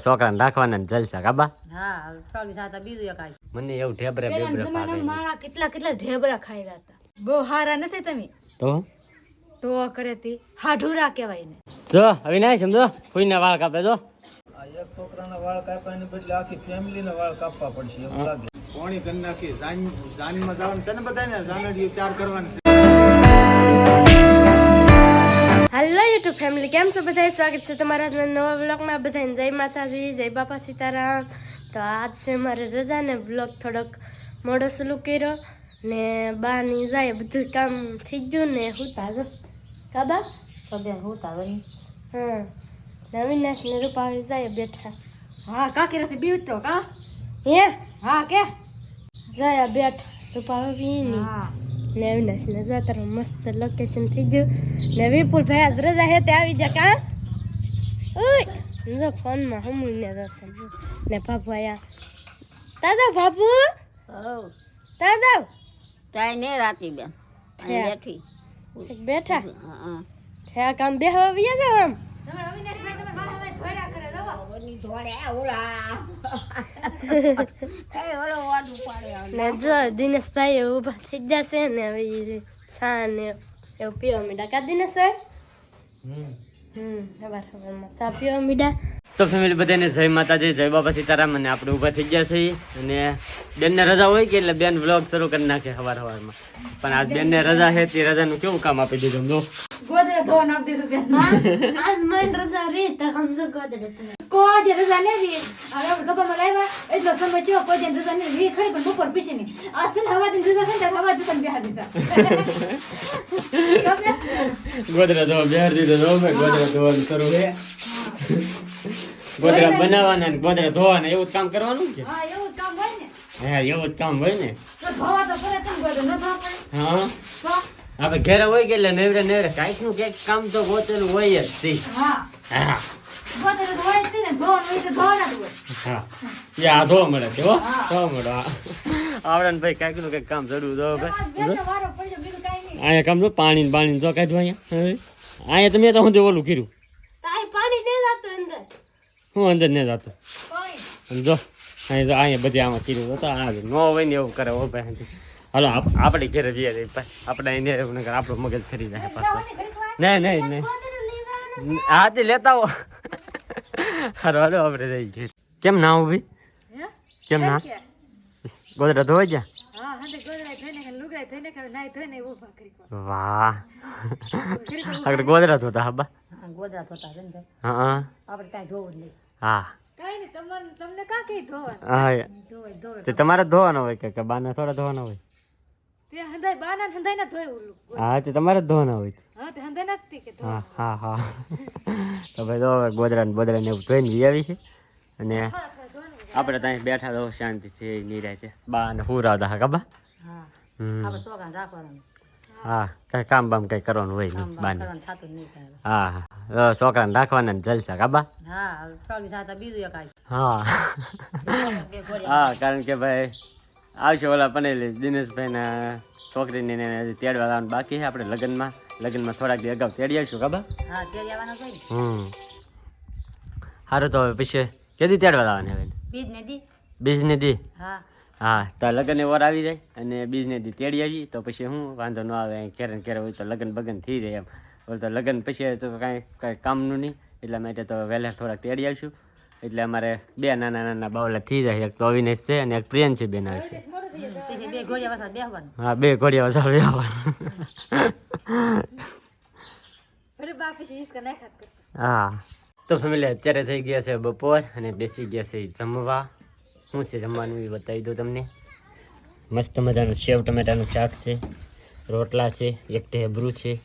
છોકરાને રાખવાના ને જલસા કાબા હા થોડી થતા બીજું એક આવી મને એવું ઢેબરા બેબરે જમાનામાં મારા કેટલા કેટલા ઢેબરા ખાયેલા હતા બહુ હારા નથી તમે તો તો કરે તે હાઢુરા કહેવાય ને જો અવિનાશ સમજો ફૂઈને વાળ કાપે જો આ એક છોકરાના વાળ કાપવાને બદલે આખી ફેમિલીના વાળ કાપવા પડશે એવું લાગે કોણી કરી નાખી જાન જાનમાં જવાનું છે ને બધાને જાનડીઓ ચાર કરવાની છે હેલો યુટ્યુબ ફેમિલી કેમ છો બધા સ્વાગત છે તમારા નવા બ્લોગમાં બધાને જય માતાજી જય બાપા સીતારામ. તો આજ છે મારે રજા ને બ્લોગ થોડોક મોડો સલું કર્યો ને બાની જાય બધું કામ થઈ ગયું ને હું તાજો કાબા? સબેન હું તાજો હા. નવીનાશ ને રૂપાવી જાય બેઠા. હા કાકી નથી? બીવતો કા? હે? હા કે? જાય બેઠા. રૂપાવી ની હા. ને અવિનાશ ને જતા રહો. મસ્ત લોકેશન થઈ ગયું. ને વિપુલ ભાઈ આજ રજા હે તે આવી જા કા? ઓય! જો ફોનમાં હમું ને જતા ને બાપુ આયા. દાદા બાપુ? હવ. દાદા? ચાય ને રાતી બેન. બેઠી. બેઠા? હા છે આ કામ બેહવા વિયા જાવ આમ? તમે અવિનાશભાઈ તમે વાહ વાહ ધોરા જો દિનેશભાઈ ઊભા થઈ જશે ને હવે ઈ ને એવું પીવા મીડા કા દિનેશભાઈ? હમ. ખબર ખબરમાં ચા પીવા મીડા તો ફેમિલી બધાને જય માતાજી જય બાબા સીતારામ અને આપણે ઊભા થઈ ગયા છીએ. અને બેનને રજા હોય કે એટલે બેન વ્લોગ શરૂ કરી નાખે સવાર સવારમાં પણ આ બેનને રજા છે તે રજાનું કેવું કામ આપી દીધું? જો જે આપણે ગપામાં લાવ્યા એટલો સમય થયો કોઈ જે રજા નહીં વી ખરી પણ બપોર પીશે નહીં આ છે ને હવા રજા છે ને ત્યારે હવા દીધા ગોદરા ધોવા બેહાર દીધો જો મેં ગોદરા ધોવાનું શરૂ છે ગોદરા બનાવવાના ને ગોદરા ધોવાના એવું જ કામ કરવાનું છે હા એવું જ કામ હોય ને હા એવું જ કામ હોય ને તો ધોવા તો કરે કેમ ગોદરે ન ધોવા પડે હા તો આપણે ઘેરે હોય કે એટલે નેવરે નેવરે કાંઈકનું કંઈક કામ તો ગોતેલું હોય જ તે. પાણી પાણી જો કાઢવા અહીંયા તમે તો હું ઓલું કર્યું? હું અંદર ને જતો? જો અહીંયા બધી આમાં કર્યું તો આ ન હોય ને એવું કરે હો ભાઈ. હાલો આપ- આપણે ઘરે જઈએ આપણે એને એવું નકર આપણું મગજ ફરી જાય પાછો. નહીં નહીં નહીં. હા તે લેતા હો હારો હાલો આપણે જઈ ઘેર. કેમ ના ઊભી હે? કેમ ના? ગોદરા ધોઈ ગયા? વાહ. આપણે ગોદરા ધોતા હા બા. ગોદરા ભાઈ હા આપણે કાંઈ જોવું નહીં. હા. તમારે તમને કાં કઈ ધોવાનું? હા જોવે તમારે જ ધોવાનો હોય કે- કે બાને થોડા ધોવાના હોય? તે હંધાય બાના હંધાય ના ધોય ઓલું હા તે તમારે જ ધોવાના હોય હા તે હંધાય ના જ કે હા હા હા. તો ભાઈ તો ગોદરા ને બોદરા ને એવું ધોઈને લઈ આવી છે. અને આપણે ત્યાં બેઠા તો શાંતિથી નિરાય છે. બા ને હું હા. કાબા હા કઈ કામ બામ કઈ કરવાનું હોય નહીં બાને. હા હા. છોકરાને રાખવાના ને જલસા કાબા હા હા કારણ કે ભાઈ આવશે ઓલા પનેલી દિનેશભાઈના છોકરીને એને તેડવા આવવાનું બાકી છે આપણે લગ્નમાં. લગ્નમાં થોડાક દી અગાઉ તેડી આવીશું ખબર? હા તેડી આવવાના છે હમ. સારું તો હવે પછી કેદી તેડવા લાવવાની હવે? બીજ ને દી. બીજને દી? હા. હા તો લગ્ન વર આવી જાય અને બીજને દી તેડી આવી તો પછી હું વાંધો ન આવે ઘેરે ને હોય તો લગ્ન બગન થઈ જાય એમ. ઓલું તો લગ્ન પછી તો કાંઈ કાંઈ કામનું નહીં એટલા માટે તો વહેલા થોડાક તેડી આવીશું. એટલે અમારે બે નાના નાના બાવલા થઈ જાય. એક તો અવિનેશ છે અને એક પ્રિયન છે બેન છે. હા બે ઘોડિયા ખાત કરતા. હા. તો ફેમિલી અત્યારે થઈ ગયા છે બપોર અને બેસી ગયા છે જમવા. શું છે જમવાનું એ બતાવી દઉં તમને. મસ્ત મજાનું સેવ ટમેટાનું શાક છે રોટલા છે એક ઢેબરું છે.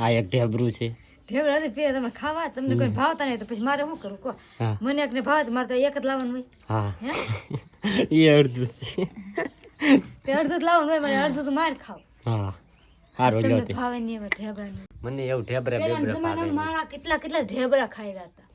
આ એક ઢેબરું છે. ઢેબરા હતી પીએ તમે ખાવા તમને કોઈ ભાવતા નહીં તો પછી મારે શું કરું કો મને એકને ભાવે મારે તો એક જ લાવવાનું હોય. હા. એ અડધું તે અડધું જ લાવવાનું હોય મને અડધું તો માર ખાવ. હા. સારું તમને તે. ભાવે નહીં ઢેબરા મને એવું ઢેબરા ભાવે મારા કેટલા કેટલા ઢેબરા ખાઈ હતા.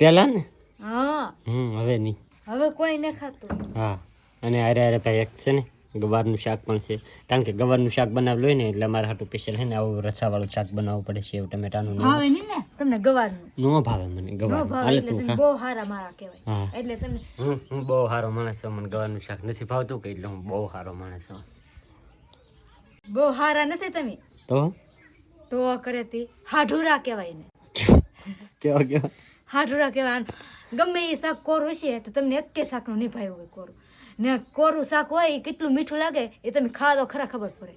પેલા ને? હા. હમ હવે નહીં. હવે કોઈ ન ખાતું. હા. અને અરે અરે ભાઈ એક છે ને. ગવારનું શાક પણ છે. કારણ કે ગવારનું શાક બનાવેલું હોય ને એટલે અમારે હાટું સ્પેશિયલ છે ને આવું રસાવાળું શાક બનાવવું પડે છે ટમેટાનું ભાવે નહીં ને? તમને ગવારનું. નો ભાવે મને ગવારનું. હાલે તું બહુ સારા મારા કહેવાય. એટલે તમને હું બહુ સારો માણસ છું મને ગવારનું શાક નથી ભાવતું કે એટલે હું બહુ સારો માણસ છું. બહુ સારા નથી તમે? તો? તો કરે તે હાઢુરા કહેવાય ને કેવા કેવા? હાઢુરા કહેવાય. ગમે એ શાક કોરું હશે તો તમને એકે શાકનું નહીં ભાવ્યું હોય કોરું. ને કોરું શાક હોય એ કેટલું મીઠું લાગે એ તમે ખાવા તો ખરા ખબર પડે.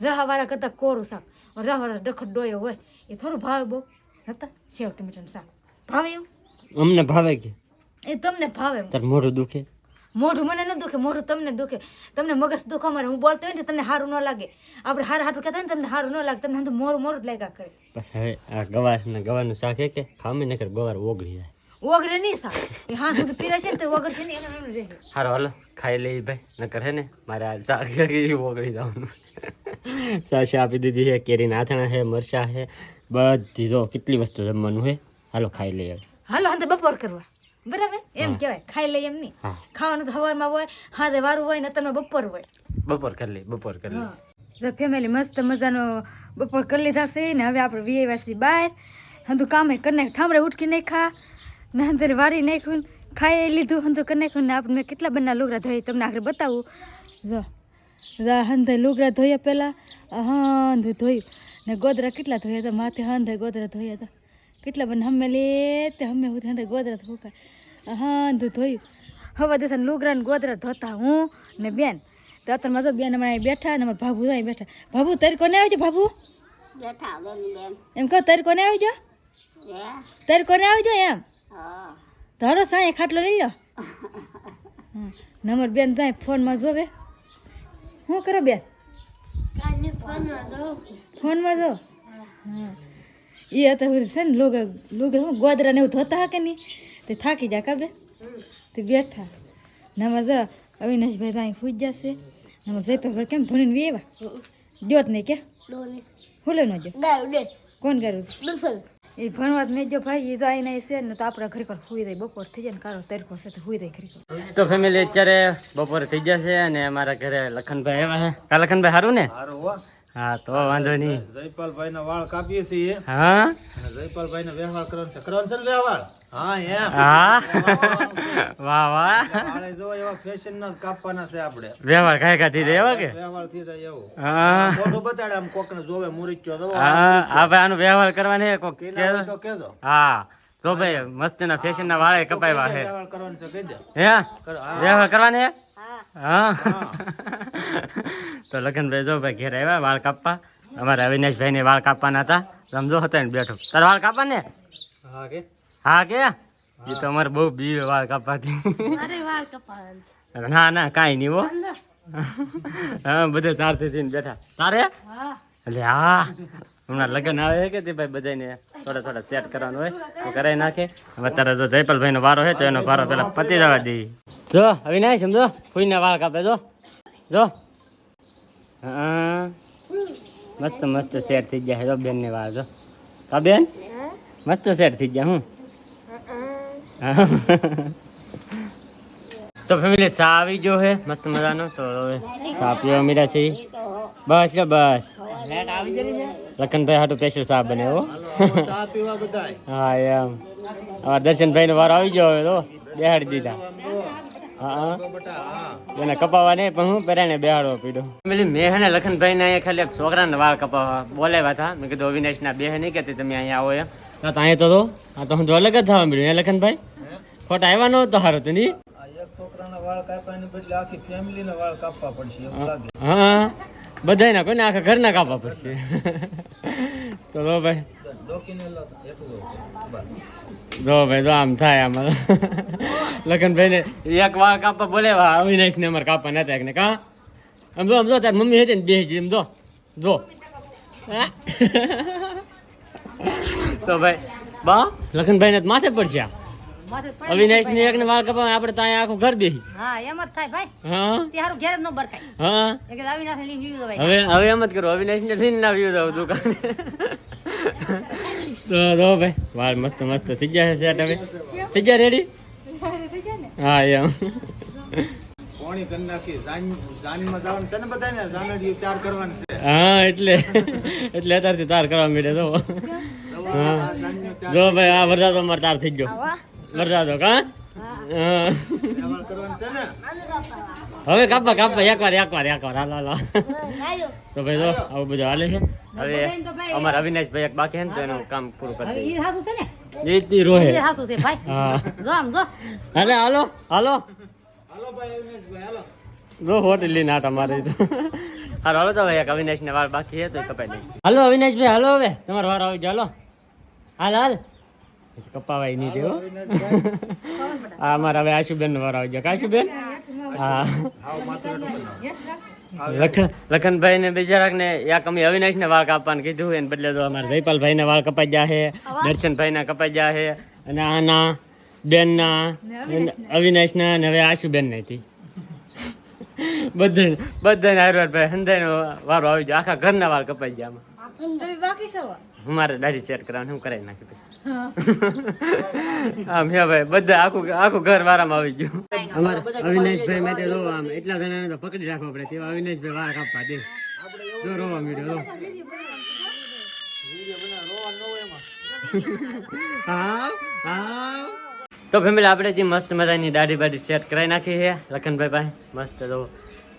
રહાવાળા કરતાં કોરું શાક. રહાવાળા ડખડ ડોયો હોય એ થોડું ભાવે બહુ. નતા સેવ ટમેટાનું શાક. ભાવે એવું? અમને ભાવે કે? એ તમને ભાવે તાર મોઢું દુખે? મોઢું મને ન દુખે મોઢું તમને દુખે. તમને મગજ દુખ મારે હું બોલતો હોય ને તમને સારું ન લાગે. આપણે હાર હાટું કહેતા હોય ને તમને સારું ન લાગે તમને તો મોર મોર જ લાગ્યા કરે. હવે આ ગવાર ને ગવારનું શાક હે કે ખામી નકર ગવાર ઓગળી જાય. ઓગરે નહીં સા એ હા દૂધ પીરે છે ને તો ઓગર છે ને એનું એમ રહે હારો હાલો ખાઈ લઈ ભાઈ. નકર હે ને મારે આ શાક ઓગળી જવાનું. સાસ આપી દીધી છે કેરીના નાથણા છે મરચા છે બધી જો કેટલી વસ્તુ જમવાનું છે હાલો ખાઈ લઈએ. હાલો હાથે બપોર કરવા. બરાબર? એમ કહેવાય ખાઈ લઈએ એમ નહીં. ખાવાનું તો સવારમાં હોય હાથે વારું હોય ને તમે બપોર હોય. બપોર કરી લઈએ બપોર કરી લઈએ જો ફેમિલી મસ્ત મજાનો બપોર કરી લીધા છે ને હવે આપણે વીઆઈવાસી બહાર. હંધુ કામે કરી નાખ ઠામડે ઉઠકી નહીં ખા ને અંદર વારી નાખ્યું ખાઈ લીધું હંધુ કરી નાખ્યું ને આપણે કેટલા બના લુગડા ધોઈ તમને આગળ બતાવું. જો હંધે લુગડા ધોયા પહેલાં હંધુ ધોયું ને ગોદરા કેટલા ધોયા હતા માથે હંધે ગોદરા ધોયા હતા. કેટલા બને? હમે લે તે હમે હું હંધે ગોદરા ધોકા. હંધુ ધોયું. હવે દેસા લુગરા ને ગોદરા ધોતા હું ને બેન. તો અત્યારે મજો બેન હમણાં અહીં બેઠા ને અમારા ભાભુ અહીં બેઠા. ભાભુ તારી કોને આવજો ભાભુ? એમ કહો તારી કોને આવજો તારી કોને આવજો એમ? ધારો સાંય ખાટલો લઈ લો નમર બેન જાય ફોનમાં જોવે. શું કરો બેન? ફોનમાં જો? હા. એ હતા છે ને લુગા લુગા શું ગોદરા ને એવું ધોતા હા કે નહીં તે થાકી જા કાબે તે બેઠા. ને જ અવિનાશભાઈ ત્યાં ફૂજ જશે. ને અમારે પર કેમ ભણીને વી આવ્યા જોત નહીં કે? હુલે ન જો કોણ કર્યું એ ભણવા જ નહીં જો ભાઈ એ જાય નહીં છે ને તો આપણે ઘરે પર હુઈ જાય. બપોર થઈ જાય ને કારો તરીકો છે તો હુઈ જાય ઘરે તો ફેમિલી અત્યારે બપોર થઈ જશે અને અમારા ઘરે લખનભાઈ આવ્યા છે. કા લખનભાઈ સારું ને? હારું હો હા તો વાંધો નહીં. જયપાલભાઈ ના વાળ કાપીએ છીએ. હા? અને જયપાલભાઈ ને વ્યવહાર કરવાનો છે. કરવાનો છે ને વ્યવહાર? હા એમ. હા? વાહ વાહ. વાળે જો એવા ફેશન ના કાપવાના છે આપણે. વ્યવહાર કાય કાથી દે એવા કે? વ્યવહારથી જાય એવું. હા. ફોટો બતાડે આમ કોક ને જોવે મુરીચ્યો દો હા આ ભાઈ આનો વ્યવહાર કરવાની કોક કેના કેજો હા. તો ભાઈ મસ્તીના ફેશનના વાળે કપાવ્યા છે વ્યવહાર કરવાનો છે કહી દે હે. વ્યવહાર કરવાની હે? હા. તો લખનભાઈ જો ભાઈ ઘેર આવ્યા વાળ કાપવા. અમારા અવિનાશભાઈ ને વાળ કાપવાના હતા. સમજો હતા ને બેઠો. તારે વાળ કાપવા ને હા કે? હા કે? એ તો અમારે બહુ બીવે વાળ કાપવાથી. ના ના કાંઈ નહીં હો. હા બધે તારથી થઈને બેઠા. તારે? હા. એટલે હા. હમણાં લગ્ન આવે કે તે ભાઈ બધાને થોડા થોડા સેટ કરવાનું હોય? તો કરાવી નાખે. હવે અત્યારે જો જયપાલભાઈનો વારો હોય તો એનો વારો પેલા પતી જવા દઈએ જો અવિનાશ સમજો? ફૂઈને વાળ કાપે જો? જો. હા. મસ્ત મસ્ત સેટ થઈ ગયા હેરો બેન ને વાળ હા, બેન? મસ્ત સેટ થઈ ગયા હું? તો ફેમિલી સા આવી ગયો હે? મસ્ત મજાનો? તો હવે સા પીવા મીરા છે. બસ લો બસ. લખનભાઈ હાટું સ્પેશિયલ સા બને, હો. હા, એમ. હવે દર્શનભાઈ નો વારો આવી ગયો હવે તો બેહાડી દીધા. એને કપાવા નહીં પણ હું પેરાને બેહાડો પીડો. પેલી મેં હે ને લખનભાઈ ને અહીંયા ખાલી એક છોકરાને વાળ કપાવવા બોલાવ્યા હતા. મેં કીધું અવિનાશ ના બે નહીં કહેતી તમે અહીંયા આવો એમ. તો તો અહીંયા તો આ તો હું તો અલગ જ થવા મળ્યું હે લખનભાઈ? ખોટા આવ્યા નહોતો હારો તો નહીં? છોકરાના વાળ કાપવાને બદલે આખી ફેમિલીના વાળ કાપવા પડશે એવું લાગે. હા બધાયના કોઈને આખા ઘરના કાપવા પડશે. તો તો ભાઈ. જો ભાઈ જો આમ થાય આમાં. લગનભાઈ ને એક વાર કાપવા બોલે અવિનાશ ને અમારે કાપા ના એક ને કા? આમ જો આમ જો તાર મમ્મી હતી ને બે એમ જો. જો. તો ભાઈ બા લખનભાઈ ને તો માથે પડશે આ. અવિનાશ ને એક ને વાળ કપાવે આપણે ત્યાં આખું ઘર બેસી હા એમ જ થાય ભાઈ. હા? તે હારું ઘેર જ ન બરકાય હા? એ કે અવિનાશ લઈ લીધું ભાઈ. હવે હવે એમ જ કરો અવિનાશ ને લઈને આવ્યું દઉં દુકાન. તો જો ભાઈ વાળ મસ્ત મસ્ત થઈ ગયા સેટ હવે. થઈ ગયા રેડી હા એમ. પોણી કરી નાખી જાનમાં જવાનું છે ને બધાને? જાનડીઓ ચાર કરવાની છે. હા એટલે એટલે અત્યારથી તાર કરવા માંડે તો. જો ભાઈ આ વરસાદ અમારે તાર થઈ ગયો. વરસાદ કા? ને હવે કાપા કાપા એકવાર એકવાર એકવાર. હાલ હાલ. હાલ. તો ભાઈ જો આવું બધું હાલે છે. હવે અમારા અવિનાશભાઈ એક બાકી છે ને તો એનું કામ પૂરું કરી હવે દઈએ. છે ને? એ રોહે. ઈ છે ભાઈ. હા. જો આમ જો. હાલે હાલો હાલો. હાલો ભાઈ અવિનાશભાઈ હાલો. જો હોટેલ લઈને આટા મારી તો હાલો હાલો તો ભાઈ એક અવિનાશને વાર બાકી છે તો કપાઈ નાખીએ હાલો અવિનાશભાઈ હાલો હવે. તમારો વાર આવી ગયો હાલો. હાલ હાલ. કપાવાય નહીં તેવો હા અમારા હવે આશુબેન નો વાર આવી ગયો આશુબેન? હા. લખનભાઈ ને બિચારાક ને યા કમી અવિનાશ ને વાળ કાપવાનું કીધું એને બદલે તો અમારા જયપાલભાઈ ને વાળ કપાઈ ગયા છે દર્શનભાઈ ના કપાઈ ગયા છે અને આના બેન ના અવિનાશ ના અને હવે આશુબેન ને હતી. બધા બધા હારવાર ભાઈ હંધાઈ નો વારો આવી ગયો. આખા ઘરના વાળ કપાઈ ગયા આમાં. તમે બાકી છો હું મારે દાઢી સેટ કરવાનું હું કરાવી નાખી પછી. આમ હે ભાઈ બધા આખું આખું ઘર વારામાં આવી ગયું. અમારા અવિનાશભાઈ માટે રો આમ એટલા જણાને તો પકડી રાખવા પડે તેવા અવિનાશભાઈ વાળ કાપવા દે. જો રોવા મીડ્યો રો. તો ફેમિલી આપણે જે મસ્ત મજાની દાઢી બાઢી સેટ કરાવી નાખી છે લખનભાઈ ભાઈ મસ્ત જો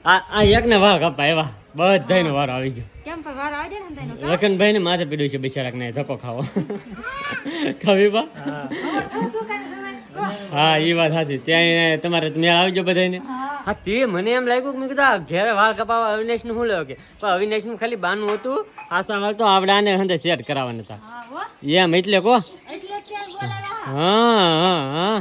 આ આ એક ને વાળ કપાય એવા બધાનો વારો આવી ગયો. કેમ પર વાર આવજે ને તેનો લખનભાઈ ને માથે પીડ્યું છે બિચારાક ને ધક્કો ખાવો. ખવી બા? હા એ વાત સાચી. ત્યાં તમારે મેળ આવજો બધાને હા. તે મને એમ લાગ્યું કે મેં કીધું ઘેરે વાળ કપાવા અવિનાશનું શું લેવો કે? પણ અવિનાશનું ખાલી બાનું હતું. આશા વાળ તો આપણે આને હંધે સેટ કરાવવાના હતા. હા હો. એમ એટલે કો. હા હા હા.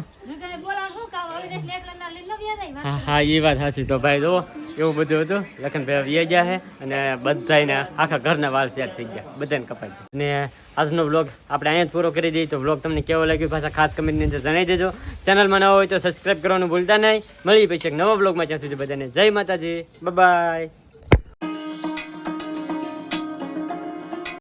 વ્યા હા હા એ વાત સાચી. તો ભાઈ જુઓ, એવું બધું હતું. લખનભાઈ વ્યાઈ ગયા છે અને બધાને આખા ઘરના વાળ શેર થઈ ગયા. બધાને કપાઈ ગયા. અને આજનો વ્લોગ આપણે અહીંયા જ પૂરો કરી દઈએ. તો વ્લોગ તમને કેવો લાગ્યો પાછા ખાસ કમેન્ટની અંદર જણાવી દેજો. ચેનલમાં નવો હોય તો સબસ્ક્રાઈબ કરવાનું ભૂલતા નહીં. મળી પછી એક નવા વ્લોગમાં. ત્યાં સુધી બધાને જય માતાજી. બાય